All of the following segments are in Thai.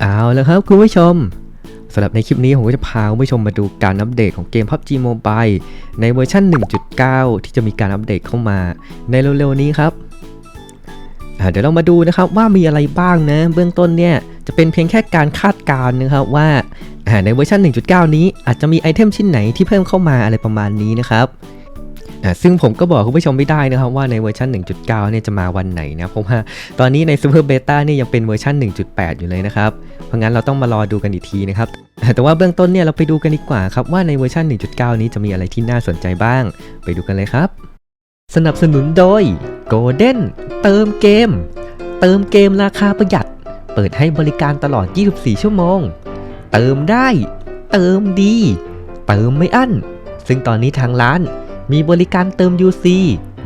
เอาแล้วครับคุณผู้ชมสำหรับในคลิปนี้ผมก็จะพาคุณผู้ชมมาดูการอัปเดตของเกม PUBG Mobile ในเวอร์ชัน1.9 ที่จะมีการอัปเดตเข้ามาในเร็วๆนี้ครับเดี๋ยวเรามาดูนะครับว่ามีอะไรบ้างนะ เบื้องต้นเนี่ยจะเป็นเพียงแค่การคาดการณ์นะครับว่าในเวอร์ชัน1.9 นี้อาจจะมีไอเทมชิ้นไหนที่เพิ่มเข้ามาอะไรประมาณนี้นะครับ ซึ่งผมก็บอกคุณผู้ชมไม่ได้นะครับว่าในเวอร์ชัน1.9 เนี่ยจะมาวันไหนนะ เพราะว่าตอนนี้ใน Super Beta เนี่ยยังเป็นเวอร์ชัน1.8 อยู่เลยนะครับ เพราะงั้นเราต้องมารอดูกันอีกทีนะครับ แต่ว่าเบื้องต้นเนี่ยเราไปดูกันดีกว่าครับว่าในเวอร์ชัน1.9 นี้จะมีอะไรที่น่าสนใจบ้าง ไปดูกันเลยครับ สนับสนุนโดย Golden เติมเกม เติมเกมราคาประหยัด เปิดให้บริการตลอด 24 ชั่วโมง เติมได้ เติมดี เติมไม่อั้น ซึ่งตอนนี้ทางร้าน มีบริการเติม UC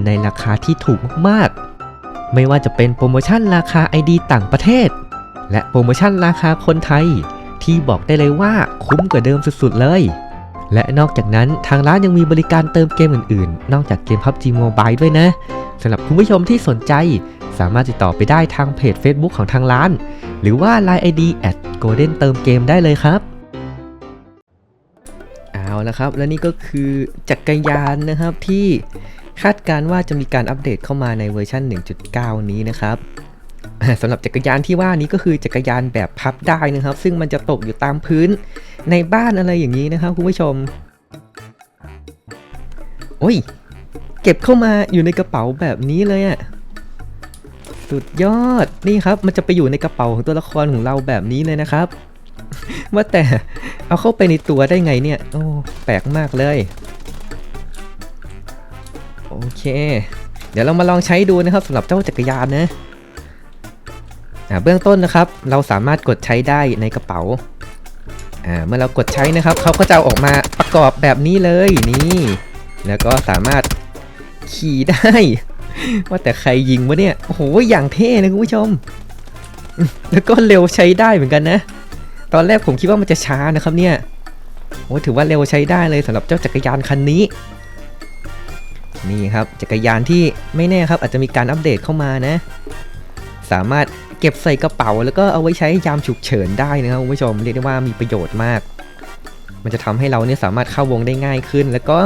ในราคาที่ถูกมากๆ ไม่ว่าจะเป็นโปรโมชั่นราคา ID ต่างประเทศ และโปรโมชั่นราคาคนไทย ที่บอกได้เลยว่าคุ้มกว่าเดิมสุดๆเลย และนอกจากนั้นทางร้านยังมีบริการเติมเกมอื่นๆ นอกจากเกม PUBG Mobile ด้วยนะสำหรับคุณผู้ชมที่สนใจ สามารถติดต่อไปได้ทางเพจ Facebook ของทางร้าน หรือว่า Line ID at golden เติมเกมได้เลยครับ เอาละครับ และนี่ก็คือจักรยานนะครับที่คาดการว่าจะมีการอัปเดตเข้ามาในเวอร์ชัน1.9 นี้นะครับสำหรับจักรยานที่ว่านี้ก็คือจักรยานแบบพับได้นะครับ ซึ่งมันจะตกอยู่ตามพื้นในบ้านอะไรอย่างนี้นะครับคุณผู้ชม โอ้ย เก็บเข้ามาอยู่ในกระเป๋าแบบนี้เลยอะสุดยอดนี่ครับ มันจะไปอยู่ในกระเป๋าของตัวละครของเราแบบนี้เลยนะครับ ว่าแต่เอาเข้าไปในตัวได้ไงเนี่ย โอ้แปลกมากเลย โอเค เดี๋ยวเรามาลองใช้ดูนะครับสำหรับเจ้าจักรยานนะอ่าเบื้องต้นนะครับ เราสามารถกดใช้ได้ในกระเป๋าเมื่อเรากดใช้นะครับเขาก็จะออกมาประกอบแบบนี้เลยนี่ แล้วก็สามารถขี่ได้ ว่าแต่ใครยิงวะเนี่ยโอ้โหอย่างเท่นะคุณผู้ชม แล้วก็เร็วใช้ได้เหมือนกันนะ ตอนแรกผมคิดว่ามันจะช้านะครับเนี่ยโอ้ถือว่าเร็วใช้ได้เลยสำหรับเจ้าจักรยานคันนี้ นี่ครับจักรยานที่ไม่แน่ครับอาจจะมีการอัปเดตเข้ามานะ สามารถเก็บใส่กระเป๋า แล้วก็เอาไว้ใช้ยามฉุกเฉินได้นะครับคุณผู้ชมเรียกได้ว่ามีประโยชน์มาก มันจะทำให้เราเนี่ยสามารถเข้าวงได้ง่ายขึ้น แล้วก็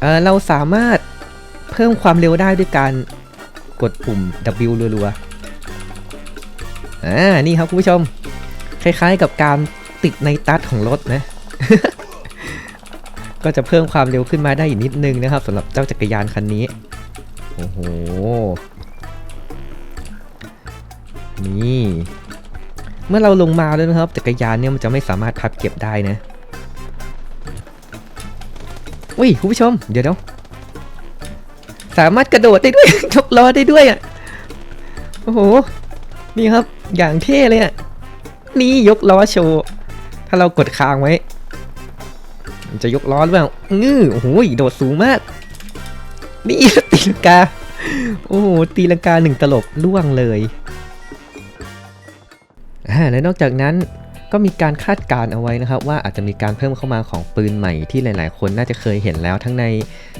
เออเราสามารถเพิ่มความเร็วได้ด้วยการกดปุ่ม W รัวๆอ่านี่ครับคุณผู้ชม คล้ายๆกับการติดในตัดของรถนะ ก็จะเพิ่มความเร็วขึ้นมาได้อีกนิดนึงนะครับสำหรับเจ้าจักรยานคันนี้ โอ้โห นี่ เมื่อเราลงมาแล้วนะครับ จักรยานเนี่ยมันจะไม่สามารถพับเก็บได้นะ อุ้ยคุณผู้ชม เดี๋ยวเดี๋ยวสามารถกระโดดได้ด้วยยกล้อได้ด้วยอะ โอ้โห นี่ครับ อย่างเท่เลยอะ นี่ยกล้อโชว์ถ้าเรากดค้างไว้มันจะยกล้อหรือเปล่างื้อโอ้โหโดดสูงมาก นี่ตีลังกา โอ้โหตีลังกาหนึ่งตลบล่วงเลยอ่าและนอกจากนั้นก็มีการคาดการณ์เอาไว้นะครับ ว่าอาจจะมีการเพิ่มเข้ามาของปืนใหม่ที่หลาย ๆ คนน่าจะเคยเห็นแล้วทั้งใน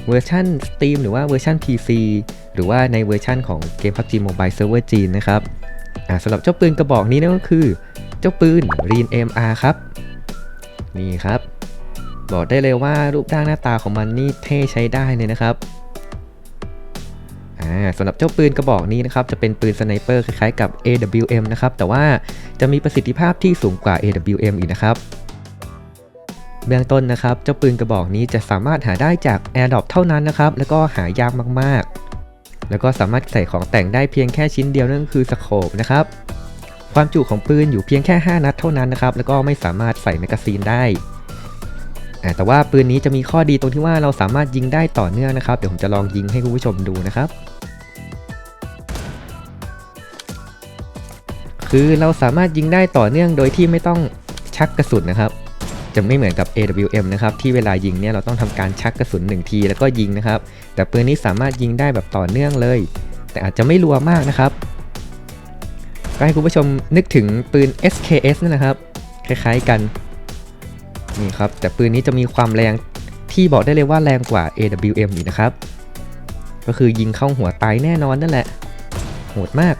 เวอร์ชัน Steam หรือว่าเวอร์ชัน PC หรือว่าในเวอร์ชันของเกม PUBG Mobile Server จีนนะครับสำหรับเจ้าปืนกระบอกนี้นั่นก็คือ จ้าปืน Rin MR ครับ นี่ครับ บอกได้เลยว่ารูปร่างหน้าตาของมันนี่เท่ใช้ได้เลยนะครับสำหรับเจ้าปืนกระบอกนี้นะครับจะเป็นปืนสไนเปอร์คล้ายๆกับ AWM นะครับแต่ว่าจะมีประสิทธิภาพที่สูงกว่า AWM อีกนะครับเบื้องต้นนะครับเจ้าปืนกระบอกนี้จะสามารถหาได้จาก AirDrop เท่านั้นนะครับแล้วก็หายากมากๆ แล้วก็สามารถใส่ของแต่งได้เพียงแค่ชิ้นเดียวนั่นก็คือสโคปนะครับ ความจุของปืนอยู่เพียงแค่ 5 นัดเท่านั้นนะครับ แล้วก็ไม่สามารถใส่แมกกาซีนได้ แต่ว่าปืนนี้จะมีข้อดีตรงที่ว่าเราสามารถยิงได้ต่อเนื่องนะครับ เดี๋ยวผมจะลองยิงให้คุณผู้ชมดูนะครับ คือเราสามารถยิงได้ต่อเนื่องโดยที่ไม่ต้องชักกระสุนนะครับ จะไม่เหมือนกับ AWM นะครับที่เวลายิงเนี่ยเราต้องทำการชักกระสุน1ทีแล้วก็ยิงนะครับ แต่ปืนนี้สามารถยิงได้แบบต่อเนื่องเลย แต่อาจจะไม่รัวมากนะครับ ก็ให้คุณผู้ชมนึกถึงปืน SKS นั่นนะครับ คล้ายๆกัน นี่ครับ แต่ปืนนี้จะมีความแรงที่บอกได้เลยว่าแรงกว่า AWM อีกนะครับ ก็คือยิงเข้าหัวตายแน่นอนนั่นแหละ โหดมาก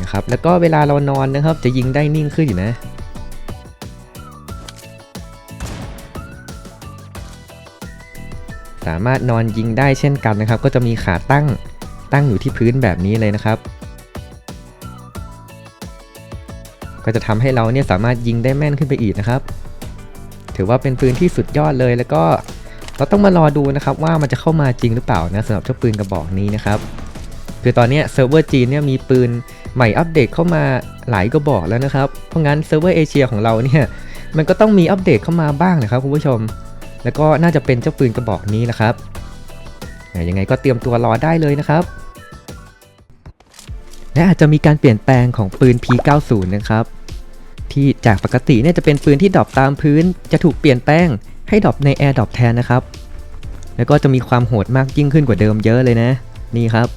นะครับ แล้วก็เวลาเรานอนนะครับ จะยิงได้นิ่งขึ้นอยู่นะสามารถนอนยิงได้เช่นกันนะครับ ก็จะมีขาตั้ง ตั้งอยู่ที่พื้นแบบนี้เลยนะครับ ก็จะทำให้เราเนี่ยสามารถยิงได้แม่นขึ้นไปอีกนะครับ ถือว่าเป็นปืนที่สุดยอดเลยแล้วก็เราต้องมารอดูนะครับว่ามันจะเข้ามาจริงหรือเปล่านะสำหรับเจ้าปืนกระบอกนี้นะครับคือตอนนี้เซิร์ฟเวอร์จีนเนี่ยมีปืนใหม่อัปเดตเข้ามาหลายกระบอกแล้วนะครับ เพราะงั้นเซิร์ฟเวอร์เอเชียของเราเนี่ยมันก็ต้องมีอัปเดตเข้ามาบ้างนะครับคุณผู้ชม แล้วก็น่าจะเป็นเจ้าปืนกระบอกนี้นะครับ ยังไงก็เตรียมตัวรอได้เลยนะครับ และอาจจะมีการเปลี่ยนแปลงของปืน P90 นะครับ ที่จากปกติเนี่ยจะเป็นปืนที่ดรอปตามพื้น จะถูกเปลี่ยนแปลงให้ดรอปในแอร์ดรอปแทนนะครับ แล้วก็จะมีความโหดมากยิ่งขึ้นกว่าเดิมเยอะเลยนะ นี่ครับ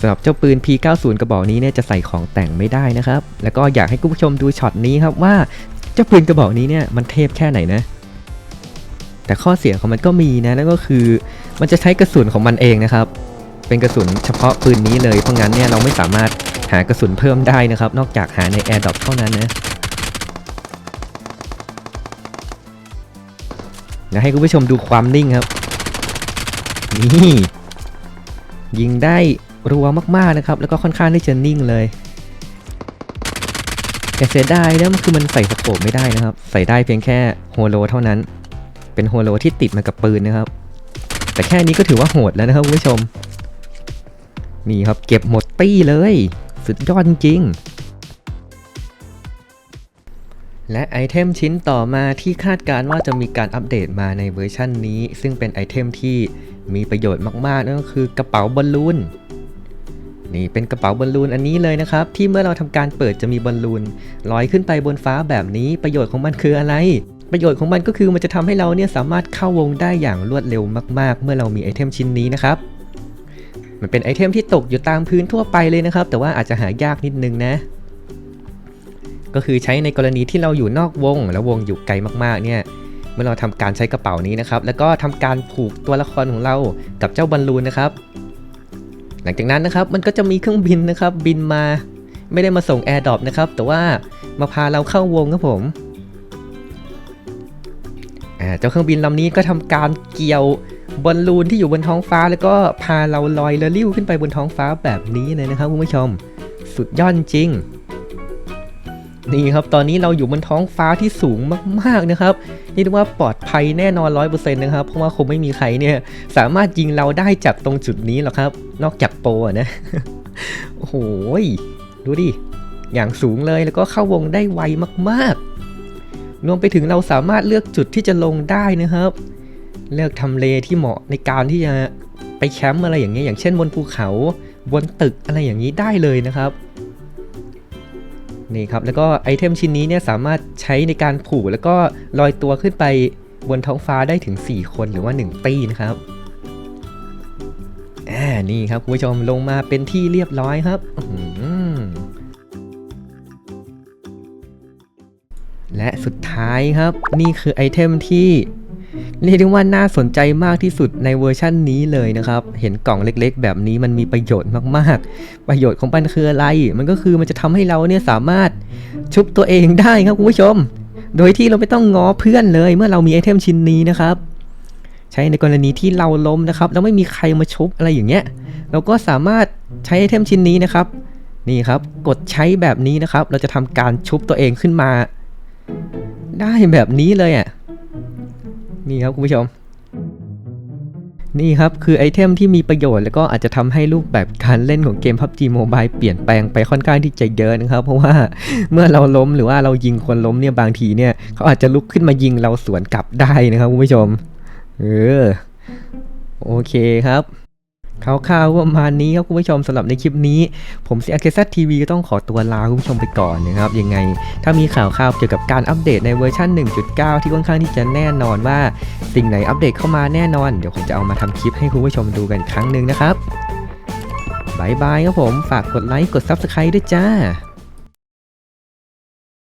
สำหรับเจ้าปืน P90 กระบอกนี้เนี่ยจะใส่ของแต่งไม่ได้นะครับ แล้วก็อยากให้คุณผู้ชมดูช็อตนี้ครับว่าเจ้าปืนกระบอกนี้เนี่ยมันเทพแค่ไหนนะ แต่ข้อเสียของมันก็มีนะนั่นก็คือมันจะใช้กระสุนของมันเองนะครับ เป็นกระสุนเฉพาะปืนนี้เลยเพราะงั้นเนี่ยเราไม่สามารถหากระสุนเพิ่มได้นะครับ นอกจากหาใน Air d r o p เท่านั้นนะนะให้คุณผู้ชมดูความนิ่งครับ นี่ ยิงได้รัวมากๆนะครับ แล้วก็ค่อนข้างที่จะนิ่งเลยแต่เสียดายนะมันคือมันใส่สโคปไม่ได้นะครับ ใส่ได้เพียงแค่โฮโลเท่านั้น เป็นโฮโลที่ติดมากับปืนนะครับ แต่แค่นี้ก็ถือว่าโหดแล้วนะครับคุณผู้ชม นี่ครับเก็บหมดตี้เลย สุดยอดจริงและไอเทมชิ้นต่อมาที่คาดการณ์ว่าจะมีการอัปเดตมาในเวอร์ชันนี้ ซึ่งเป็นไอเทมที่มีประโยชน์มากๆ นั่นก็คือกระเป๋าบอลลูนนี่เป็นกระเป๋าบอลลูนอันนี้เลยนะครับ ที่เมื่อเราทำการเปิดจะมีบอลลูนลอยขึ้นไปบนฟ้าแบบนี้ประโยชน์ของมันคืออะไร ประโยชน์ของมันก็คือมันจะทำให้เราเนี่ยสามารถเข้าวงได้อย่างรวดเร็วมาก ๆ เมื่อเรามีไอเทมชิ้นนี้นะครับ มันเป็นไอเทมที่ตกอยู่ตามพื้นทั่วไปเลยนะครับ แต่ว่าอาจจะหายากนิดนึงนะ ก็คือใช้ในกรณีที่เราอยู่นอกวง แล้ววงอยู่ไกลมากๆเนี่ยเมื่อเราทำการใช้กระเป๋านี้นะครับ แล้วก็ทำการผูกตัวละครของเรากับเจ้าบอลลูนนะครับ หลังจากนั้นนะครับมันก็จะมีเครื่องบินนะครับ บินมา ไม่ได้มาส่งแอร์ดรอปนะครับ แต่ว่ามาพาเราเข้าวงครับผม เจ้าเครื่องบินลำนี้ก็ทำการเกี่ยวบอลลูนที่อยู่บนท้องฟ้า แล้วก็พาเราลอยเรือลิ้วขึ้นไปบนท้องฟ้าแบบนี้เลยนะครับคุณผู้ชม สุดยอดจริง นี่ครับตอนนี้เราอยู่บนท้องฟ้าที่สูงมากๆนะครับนี่เรียกว่าปลอดภัยแน่นอน100%นะครับเพราะว่าคงไม่มีใครเนี่ยสามารถยิงเราได้จากตรงจุดนี้หรอกครับ นอกจากโปรนะ โอ้โหดูดิอย่างสูงเลยแล้วก็เข้าวงได้ไวมากๆ รวมไปถึงเราสามารถเลือกจุดที่จะลงได้นะครับ เลือกทำเลที่เหมาะในการที่จะไปแคมป์อะไรอย่างเงี้ยอย่างเช่นบนภูเขาบนตึกอะไรอย่างนี้ได้เลยนะครับนี่ครับแล้วก็ไอเทมชิ้นนี้เนี่ยสามารถใช้ในการผูกแล้วก็ลอยตัวขึ้นไปบนท้องฟ้าได้ถึง 4 คนหรือว่า 1 ตีนะครับอ่านี่ครับคุณผู้ชมลงมาเป็นที่เรียบร้อยครับ ท้ายครับ นี่คือไอเทมที่เรียกได้ว่าน่าสนใจมากที่สุดในเวอร์ชั่นนี้เลยนะครับ เห็นกล่องเล็กๆ แบบนี้มันมีประโยชน์มากๆ ประโยชน์ของมันคืออะไร มันก็คือมันจะทำให้เราเนี่ยสามารถชุบตัวเองได้ครับคุณผู้ชม โดยที่เราไม่ต้องง้อเพื่อนเลยเมื่อเรามีไอเทมชิ้นนี้นะครับ ใช้ในกรณีที่เราล้มนะครับแล้วไม่มีใครมาชุบอะไรอย่างเงี้ย เราก็สามารถใช้ไอเทมชิ้นนี้นะครับ นี่ครับ กดใช้แบบนี้นะครับ เราจะทำการชุบตัวเองขึ้นมา ได้แบบนี้เลยอะ นี่ครับคุณผู้ชม นี่ครับคือไอเทมที่มีประโยชน์ แล้วก็อาจจะทำให้รูปแบบการเล่นของเกม PUBG Mobile เปลี่ยนแปลงไปค่อนข้างที่จะเยอะนะครับ เพราะว่าเมื่อเราล้มหรือว่าเรายิงคนล้มเนี่ยบางทีเนี่ย เขาอาจจะลุกขึ้นมายิงเราสวนกลับได้นะครับคุณผู้ชม เออ โอเคครับ คร่าวๆประมาณนี้ครับคุณผู้ชมสำหรับในคลิปนี้ ผมเสียเคซัทีวีก็ต้องขอตัวลาคุณผู้ชมไปก่อนนะครับ ยังไง ถ้ามีข่าวข่าวเกี่ยวกับการอัปเดตในเวอร์ชัน1.9 ที่ค่อนข้างที่จะแน่นอนว่า สิ่งไหนอัปเดตเข้ามาแน่นอน เดี๋ยวผมจะเอามาทำคลิปให้คุณผู้ชมดูกันครั้งหนึ่งนะครับบายบายครับผมฝากกดไลค์กด Subscribe ด้วยจ้า